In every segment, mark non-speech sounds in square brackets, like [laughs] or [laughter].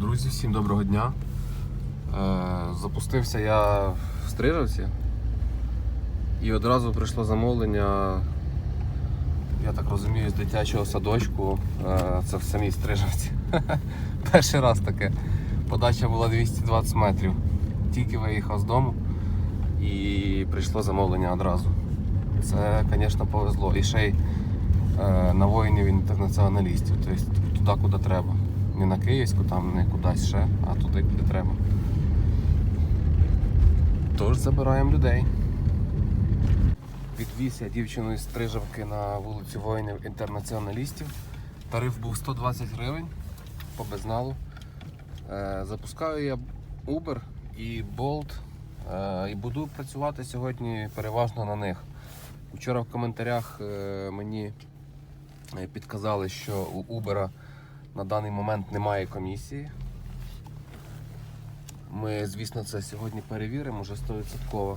Друзі, всім доброго дня. Е, запустився я в Стрижавці і одразу прийшло замовлення, я так розумію, з дитячого садочку. Е, це в самій Стрижавці. [laughs] Перший раз таке. Подача була 220 метрів. Тільки виїхав з дому і прийшло замовлення одразу. Це, звісно, повезло. І ще й е, на воїнів інтернаціоналістів, тобто туди, куди треба. Не на Київську, там не кудись ще, а туди, куди треба. Тож забираємо людей. Відвіз я дівчину із Стрижавки на вулицю воїнів інтернаціоналістів. Тариф був 120 гривень по безналу. Е, Запускаю я Uber і Bolt е, і буду працювати сьогодні переважно на них. Вчора в коментарях е, мені підказали, що у Uber на даний момент немає комісії. Ми, звісно, це сьогодні перевіримо вже 100%.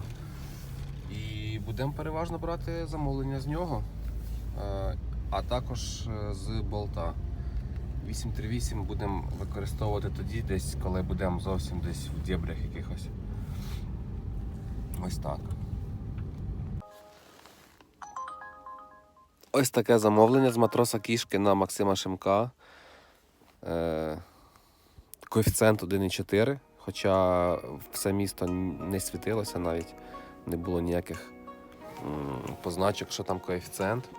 І будемо переважно брати замовлення з нього, е, а також е, з болта. 838 будемо використовувати тоді, десь, коли будемо зовсім десь в дєбрях якихось. Ось так. Ось таке замовлення з матроса кішки на Максима Шимка. Е, коефіцієнт 1,4, хоча все місто не світилося навіть, не було ніяких позначок, що там коефіцієнт.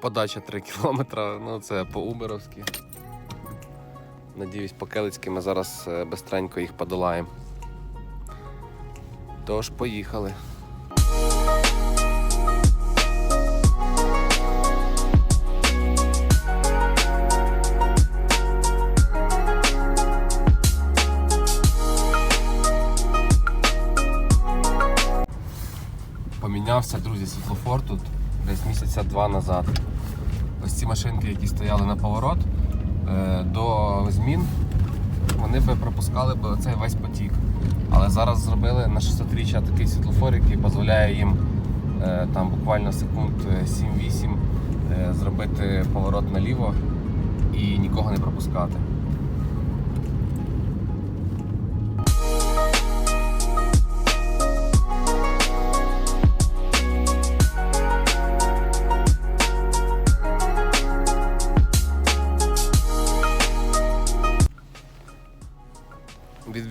Подача 3 [laughs] кілометри, ну це по-уберовськи. Надіюсь, по Келицьки ми зараз е, бистренько їх подолаємо. Тож, поїхали. Друзі, тут десь місяця два назад. Ось ці машинки, які стояли на поворот е, до змін, вони би пропускали б цей весь потік. Але зараз зробили на 600-річчя такий світлофор, який дозволяє їм е, там буквально секунд е, 7-8 е, зробити поворот наліво і нікого не пропускати.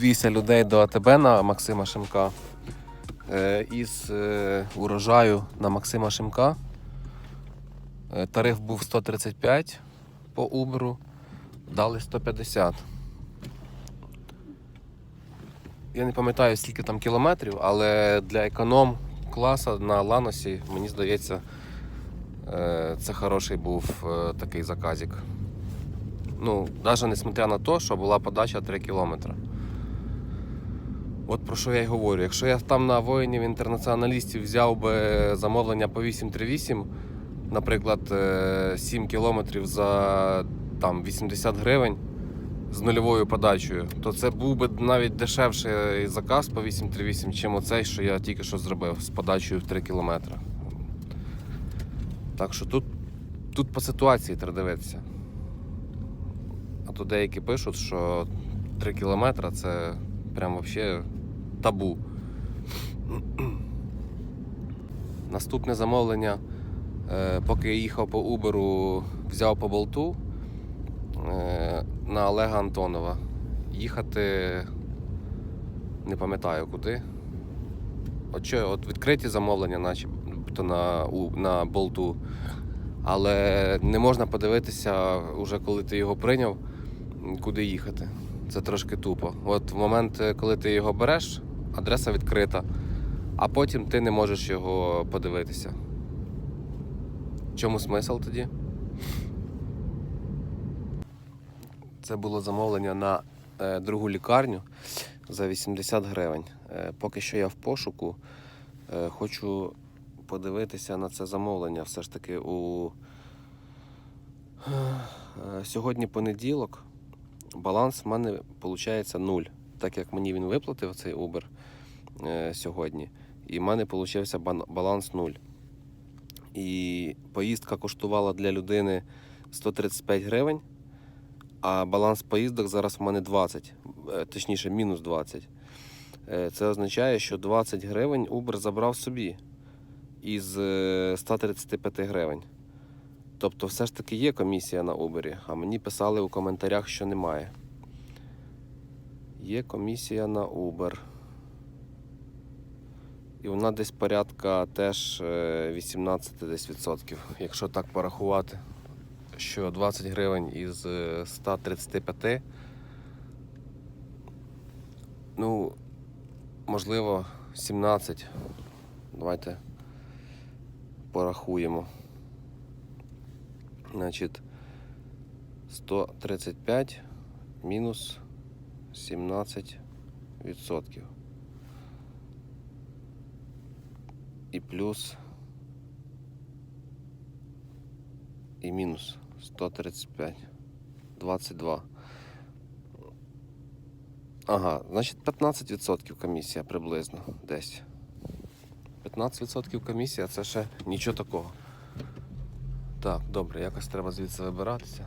Відвівся людей до АТБ на Максима Шимка. Е, Із е, урожаю на Максима Шимка. Е, Тариф був 135 по Uber, дали 150. Я не пам'ятаю, скільки там кілометрів, але для економ класа на Ланосі, мені здається, це хороший був такий заказик. Ну, навіть несмотря на те, що була подача 3 кілометри. От про що я й говорю. Якщо я там на воїнів інтернаціоналістів взяв би замовлення по 838, наприклад, е, 7 кілометрів за там, 80 гривень з нульовою подачею, то це був би навіть дешевший заказ по 838, чим оцей, що я тільки що зробив з подачею в 3 кілометри. Так що тут, тут по ситуації треба дивитися. А то деякі пишуть, що 3 кілометри це прям вообще табу. Наступне замовлення, е, поки я їхав по Уберу, взяв по болту е, на Олега Антонова. Їхати не пам'ятаю куди. От, що, от відкриті замовлення, начебто на, на болту. Але не можна подивитися, уже коли ти його прийняв, куди їхати. Це трошки тупо. От в момент, е, коли ти його береш, адреса відкрита, а потім ти не можеш його подивитися. Чому смисл тоді? Це було замовлення на е, другу лікарню за 80 гривень. Е, поки що я в пошуку. Е, хочу подивитися на це замовлення. Все ж таки у е, сьогодні понеділок баланс в мене виходить нуль. Так як мені він виплатив цей Uber сьогодні, і в мене вийшов баланс нуль. І поїздка коштувала для людини 135 гривень, а баланс поїздок зараз в мене 20, е, точніше, мінус 20. Е, Це означає, що 20 гривень Uber забрав собі із е, 135 гривень. Тобто, все ж таки є комісія на Uber, а мені писали у коментарях, що немає. Є комісія на Uber. І вона десь порядка теж е, 18 десь відсотків, якщо так порахувати, що 20 гривень із е, 135, ну, можливо, 17. Давайте порахуємо. Значить, 135 мінус 17 відсотків. І плюс і мінус 135. 22. Ага, значить 15% комісія приблизно десь. 15% комісія це ще нічого такого. Так, добре, якось треба звідси вибиратися.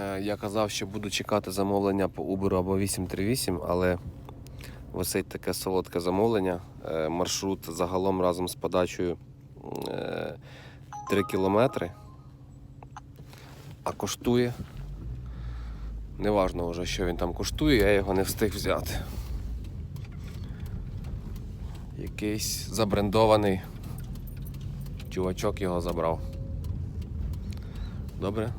Е, Я казав, що буду чекати замовлення по Uber або 838, але висить таке солодке замовлення. Е, Маршрут загалом разом з подачею е, 3 кілометри, а коштує. Неважно вже, що він там коштує, я його не встиг взяти. Якийсь забрендований чувачок його забрав. Добре.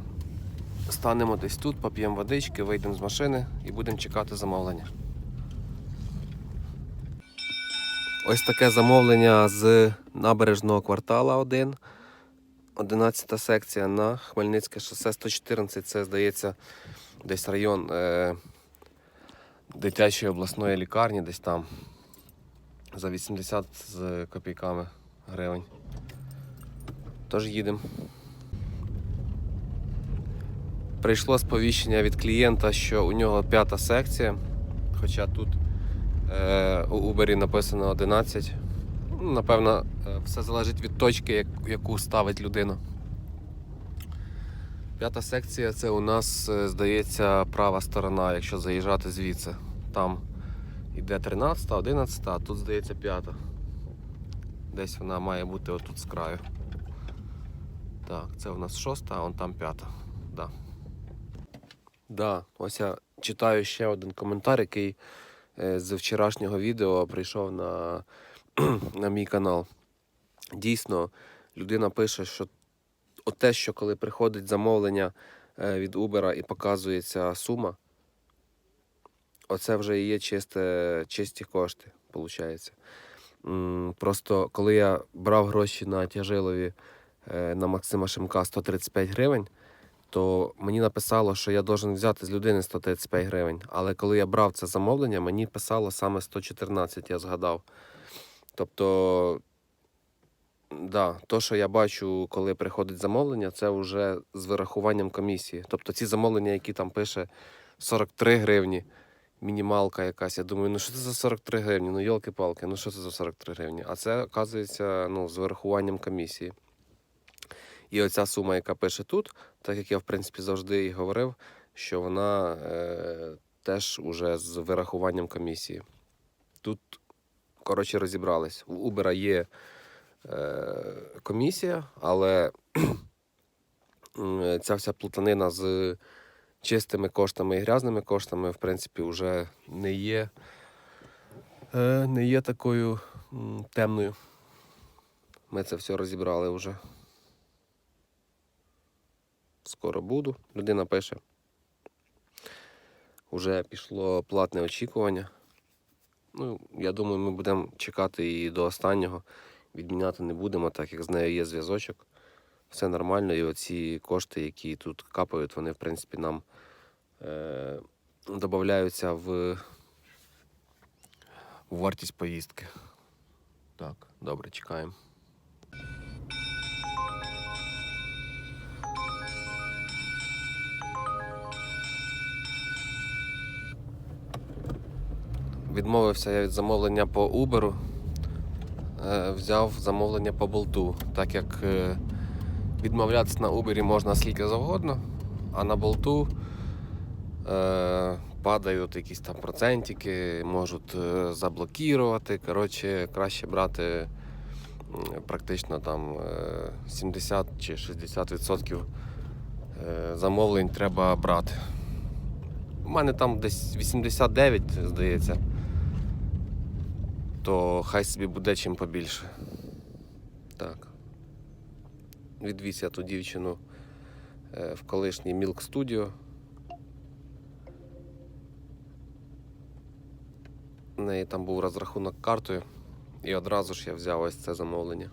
Станемо десь тут, поп'ємо водички, вийдемо з машини і будемо чекати замовлення. Ось таке замовлення з набережного квартала 1. 11 секція на Хмельницьке шосе 114. Це, здається, десь район е, дитячої обласної лікарні, десь там. За 80 з копійками гривень. Тож їдемо. Прийшло сповіщення від клієнта, що у нього п'ята секція, хоча тут у Uber написано 11. Ну, Напевно, е, все залежить від точки, яку ставить людина. П'ята секція це у нас, е, здається, права сторона, якщо заїжджати звідси. Там йде 13, 11, а тут, здається, п'ята. Десь вона має бути отут з краю. Так, це у нас шоста, а вон там п'ята. Да. Да, ось я читаю ще один коментар, який е, з вчорашнього відео прийшов на, [clears throat] на мій канал. Дійсно, людина пише, що те, що коли приходить замовлення е, від Uber і показується сума, оце вже і є чисте, чисті кошти, виходить. Просто коли я брав гроші на тяжилові е, на Максима Шимка 135 гривень, то мені написало, що я должен взяти з людини 135 гривень. Але коли я брав це замовлення, мені писало саме 114, я згадав. Тобто, да, то, що я бачу, коли приходить замовлення, це вже з вирахуванням комісії. Тобто ці замовлення, які там пише 43 гривні, мінімалка якась. Я думаю, ну що це за 43 гривні? Ну, йолки-палки, ну що це за 43 гривні? А це, оказується, ну, з вирахуванням комісії. І оця сума, яка пише тут, так як я в принципі завжди і говорив, що вона е, теж уже з вирахуванням комісії. Тут, коротше, розібрались. У Uber є е, комісія, але ця вся плутанина з чистими коштами і грязними коштами, в принципі, вже не є, е, не є такою темною. Ми це все розібрали вже скоро буду. Людина пише. Уже пішло платне очікування. Ну, я думаю, ми будемо чекати її до останнього. Відміняти не будемо, так як з нею є зв'язочок. Все нормально, і оці кошти, які тут капають, вони, в принципі, нам е- додаються в... в вартість поїздки. Так, добре, чекаємо. Відмовився я від замовлення по Uber. Е, Взяв замовлення по болту, так як е, Відмовлятися на Uber можна скільки завгодно, а на болту е, падають якісь там процентики, можуть заблокувати. Коротше, краще брати практично там е, 70 чи 60% е, замовлень треба брати. У мене там десь 89, здається. То хай собі буде чим побільше. Так. Відвіз я ту дівчину е, в колишній Milk Studio. У неї там був розрахунок картою, і одразу ж я взяв ось це замовлення.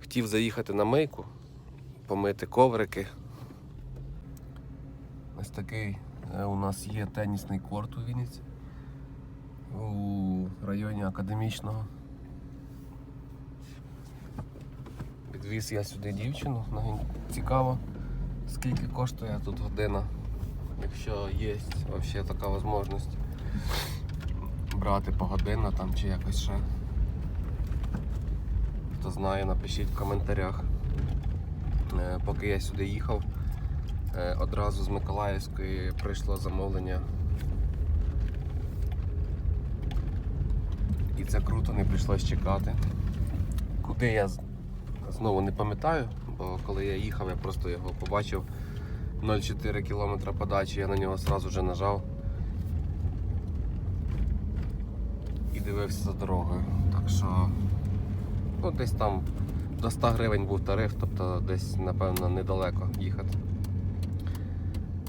Хотів заїхати на мийку, помити коврики. Ось такий е, у нас є тенісний корт у Вінниці у районі академічного. Відвіз я сюди дівчину. Мені цікаво, скільки коштує тут година, якщо є взагалі така можливість брати по годину там чи якось ще. Хто знає, напишіть в коментарях. Е, Поки я сюди їхав, е, одразу з Миколаївської прийшло замовлення. І це круто, не прийшлось чекати. Куди я знову не пам'ятаю, бо коли я їхав, я просто його побачив 0,4 км подачі, я на нього одразу вже нажав і дивився за дорогою. Так що ну, десь там до 100 гривень був тариф, тобто десь, напевно, недалеко їхати.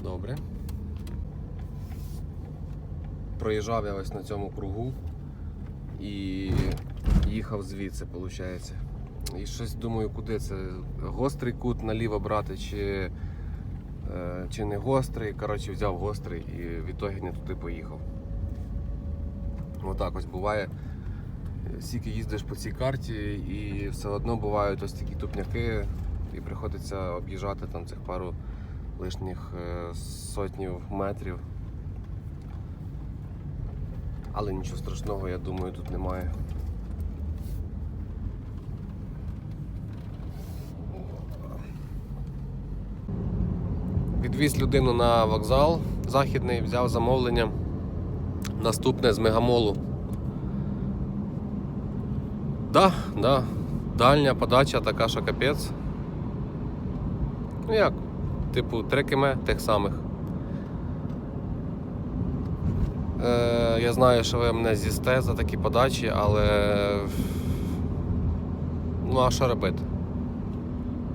Добре. Проїжджав я ось на цьому кругу і їхав звідси, виходить. І щось думаю, куди це? Гострий кут наліво брати, чи, е, чи не гострий. Коротше, взяв гострий і в ітогі не туди поїхав. Отак ось буває. Скільки їздиш по цій карті, і все одно бувають ось такі тупняки, і приходиться об'їжджати там цих пару лишніх е, сотнів метрів. Але нічого страшного, я думаю, тут немає. Відвіз людину на вокзал західний, взяв замовлення. Наступне з мегамолу. Да, да. Дальня подача така, що капець. Ну як? Типу, 3 км тих самих. Е, я знаю, що ви мене з'їсте за такі подачі, але. Ну, а що робити?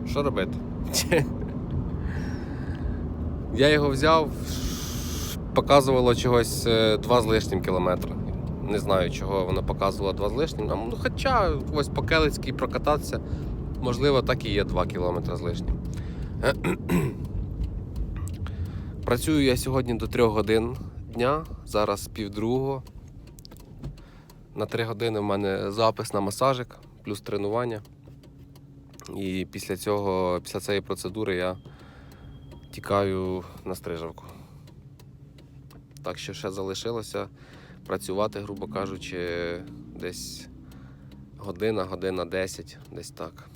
Що робити? [laughs] Я його взяв, показувало чогось 2 з лишнім кілометра. Не знаю, чого воно показувало 2 з лишнім. Ну, хоча ось по Келицькій прокататися, можливо, так і є 2 кілометри з лишнім. [clears throat] Працюю я сьогодні до 3 годин дня, зараз півдругого. На 3 години в мене запис на масажик, плюс тренування. І після цього, після цієї процедури я тікаю на стрижавку. Так що ще залишилося працювати, грубо кажучи, десь година, година 10, десь так.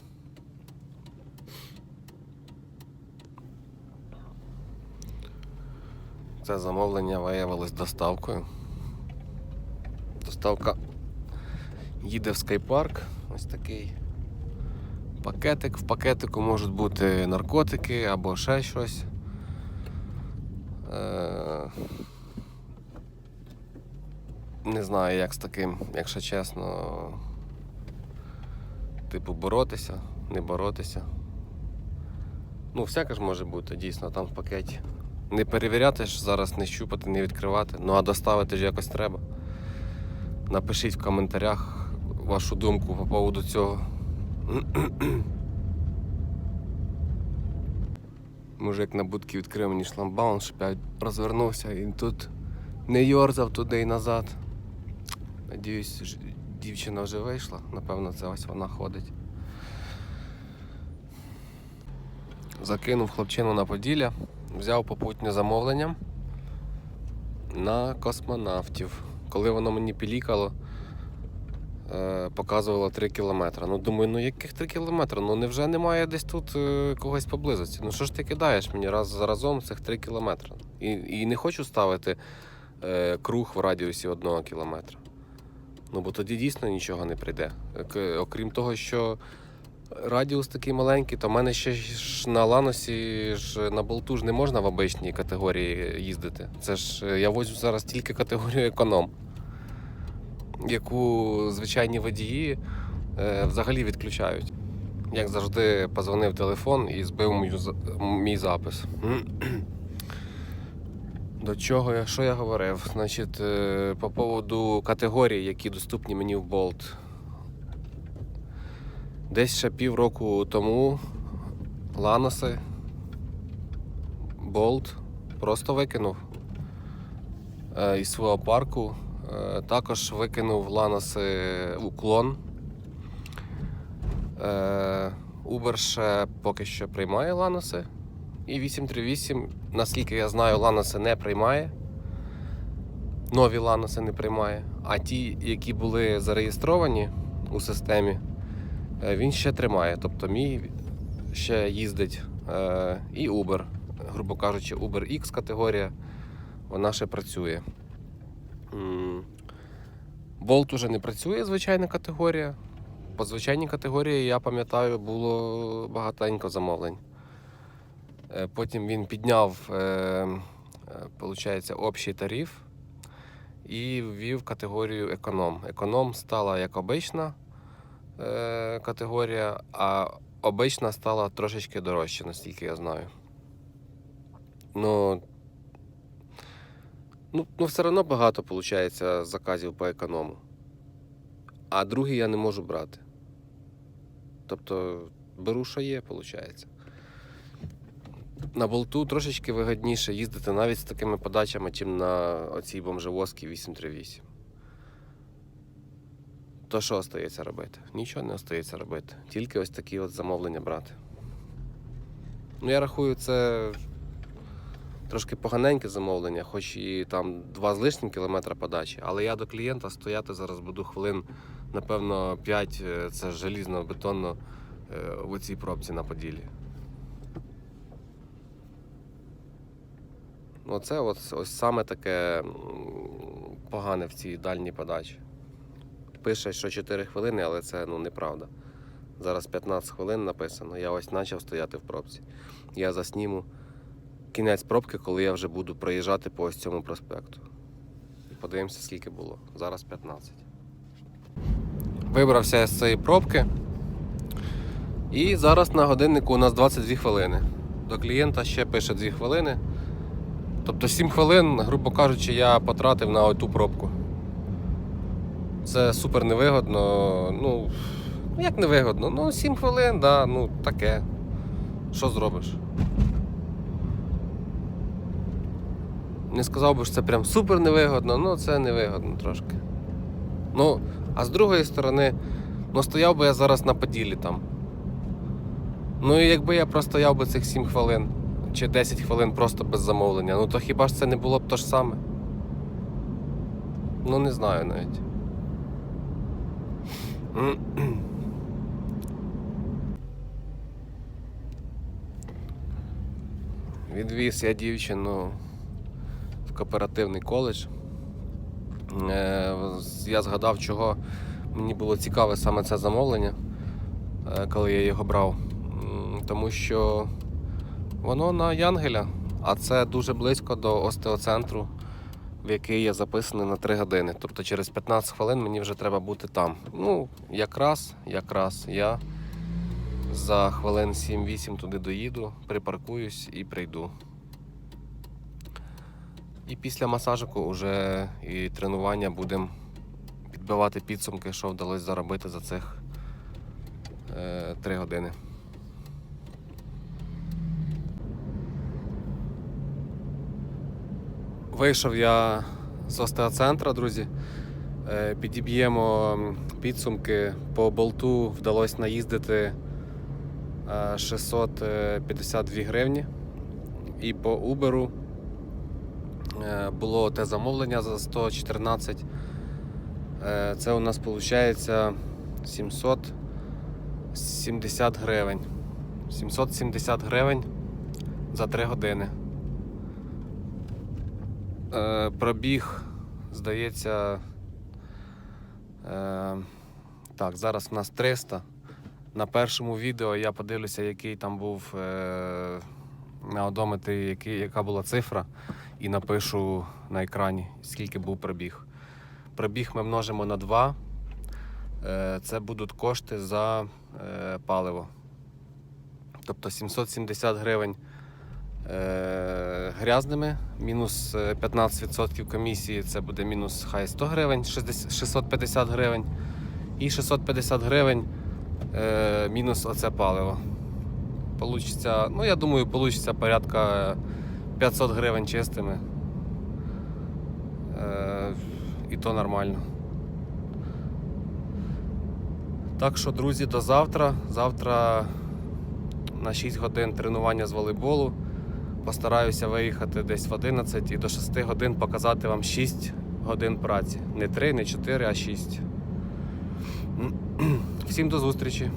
Це замовлення виявилось доставкою. Доставка їде в скайпарк. Ось такий пакетик. В пакетику можуть бути наркотики або ще щось. Е, Не знаю, як з таким, якщо чесно. Типу, боротися, не боротися. Ну, всяке ж може бути, дійсно, там в пакеті. Не перевіряти ж зараз, не щупати, не відкривати. Ну а доставити ж якось треба. Напишіть в коментарях вашу думку по поводу цього. [clears throat] Мужик на будці відкрив мені шламбаун, щоб я розвернувся і тут не йорзав туди і назад. Надіюсь, дівчина вже вийшла. Напевно, це ось вона ходить. Закинув хлопчину на Поділля, взяв попутнє замовлення на космонавтів. Коли воно мені пілікало, е, показувало 3 кілометри. Ну думаю, ну яких 3 кілометри? Ну невже немає десь тут е, когось поблизості? Ну що ж ти кидаєш мені раз за разом цих 3 кілометри? І, і не хочу ставити е, круг в радіусі 1 кілометра. Ну бо тоді дійсно нічого не прийде. Окрім того, що радіус такий маленький, то в мене ще ж на Ланосі ж на болту ж не можна в обичній категорії їздити. Це ж е, я возю зараз тільки категорію економ, яку звичайні водії е, взагалі відключають. Як завжди, позвонив телефон і збив мою, мій запис. [clears throat] До чого я що я говорив? Значить, е, по поводу категорій, які доступні мені в Bolt. Десь ще півроку тому Ланоси Болт просто викинув е, із свого парку. Е, також викинув Ланоси уклон. Е, Uber ще поки що приймає Ланоси. І 838, наскільки я знаю, Ланоси не приймає. Нові Ланоси не приймає. А ті, які були зареєстровані у системі, він ще тримає. Тобто мій ще їздить е, і Uber, грубо кажучи, Uber X категорія, вона ще працює. Bolt уже не працює, звичайна категорія. По звичайній категорії, я пам'ятаю, було багатенько замовлень. Е, Потім він підняв, е, е, общий тариф і ввів категорію економ. Економ стала як обична е, категорія, а обична стала трошечки дорожче, наскільки я знаю. Ну, ну, ну все одно багато виходить заказів по економу. А другий я не можу брати. Тобто беру, що є, виходить. На болту трошечки вигідніше їздити навіть з такими подачами, чим на оцій бомжевозці 838. То що остається робити? Нічого не остається робити. Тільки ось такі от замовлення брати. Ну, я рахую, це трошки поганеньке замовлення, хоч і там 2 з лишнім кілометра подачі, але я до клієнта стояти зараз буду хвилин, напевно, 5, е, це желізно, бетонно е, в цій пробці на Поділі. Оце от, ось саме таке погане в цій дальній подачі. Пише, що 4 хвилини, але це ну, неправда. Зараз 15 хвилин написано. Я ось почав стояти в пробці. Я засніму кінець пробки, коли я вже буду проїжджати по ось цьому проспекту. І подивимося, скільки було. Зараз 15. Вибрався з цієї пробки. І зараз на годиннику у нас 22 хвилини. До клієнта ще пише 2 хвилини. Тобто 7 хвилин, грубо кажучи, я потратив на ту пробку. Це супер невигодно. Ну, як невигодно? Ну, 7 хвилин, да, ну таке. Що зробиш? Не сказав би, що це прям супер невигодно, ну це невигодно трошки. Ну, а з другої сторони, ну стояв би я зараз на поділі там. Ну і якби я простояв би цих 7 хвилин чи 10 хвилин просто без замовлення, ну то хіба ж це не було б то ж саме? Ну не знаю навіть. [clears throat] Відвіз я дівчину в кооперативний коледж. Е, Я згадав, чого мені було цікаве саме це замовлення, е, коли я його брав. Тому що воно на Янгеля, а це дуже близько до остеоцентру, в який я записаний на 3 години. Тобто через 15 хвилин мені вже треба бути там. Ну, якраз, якраз я за хвилин 7-8 туди доїду, припаркуюсь і прийду. І після масажику вже і тренування будемо підбивати підсумки, що вдалося заробити за цих е, 3 години. Вийшов я з остеоцентра, друзі. Е, Підіб'ємо підсумки. По болту вдалося наїздити е, 652 гривні. І по Uber е, було те замовлення за 114 Е, Це у нас виходить 770 гривень. 770 гривень за 3 години. Е, Пробіг, здається. е, Так, зараз у нас 300. На першому відео я подивлюся, який там був е, на одометрі, яка була цифра, і напишу на екрані, скільки був пробіг. Пробіг ми множимо на 2. Е, це будуть кошти за паливо. Тобто 770 гривень грязними, мінус е, 15% комісії, це буде мінус хай 100 гривень, 650 гривень. І 650 гривень е, мінус оце паливо. Получиться, ну я думаю, получиться порядка 500 гривень чистими. Е, і то нормально. Так що, друзі, до завтра. Завтра на 6 годин тренування з волейболу. Постараюся виїхати десь в 11 і до 6 годин показати вам 6 годин праці. Не 3, не 4, а 6. [clears throat] Всім до зустрічі!